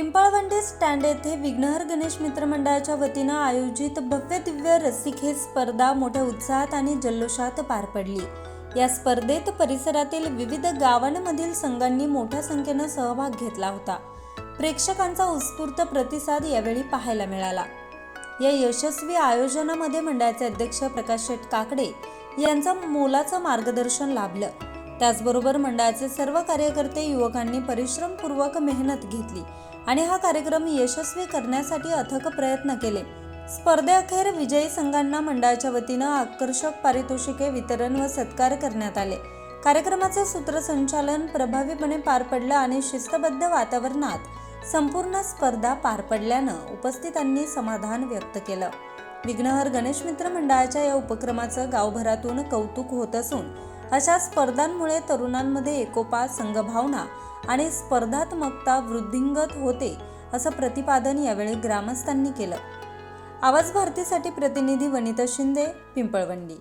Pimpalwandi stand येथे विघ्नहर गणेश मित्र मंडळाच्या वतीनं आयोजित भव्य दिव्य हे स्पर्धा मोठ्या उत्साहात आणि जल्लोषात पार पडली. या स्पर्धेत परिसरातील विविध गावांमधील संघांनी मोठ्या संख्येनं सहभाग घेतला होता. प्रेक्षकांचा उत्स्फूर्त प्रतिसाद यावेळी पाहायला मिळाला. या यशस्वी आयोजनामध्ये मंडळाचे अध्यक्ष प्रकाश शेट काकडे यांचं मोलाचं मार्गदर्शन लाभलं. त्याचबरोबर मंडळाचे सर्व कार्यकर्ते युवकांनी परिश्रमपूर्वक मेहनत घेतली आणि हा कार्यक्रम यशस्वी करण्यासाठी अथक प्रयत्न केले. स्पर्धेअखेर विजयी संघांना मंडळाच्या वतीनं आकर्षक पारितोषिके वितरण व सत्कार करण्यात आले. कार्यक्रमाचे सूत्रसंचालन प्रभावीपणे पार पडलं आणि शिस्तबद्ध वातावरणात संपूर्ण स्पर्धा पार पडल्यानं उपस्थितांनी समाधान व्यक्त केलं. विघ्नहर गणेश मित्र मंडळाच्या या उपक्रमाचं गावभरातून कौतुक होत असून अशा स्पर्धांमुळे तरुणांमध्ये एकोपा संघभावना आणि स्पर्धात्मकता वृद्धिंगत होते असं प्रतिपादन यावेळी ग्रामस्थांनी केलं. आवाज भारतीसाठी प्रतिनिधी वनिता शिंदे पिंपळवंडी.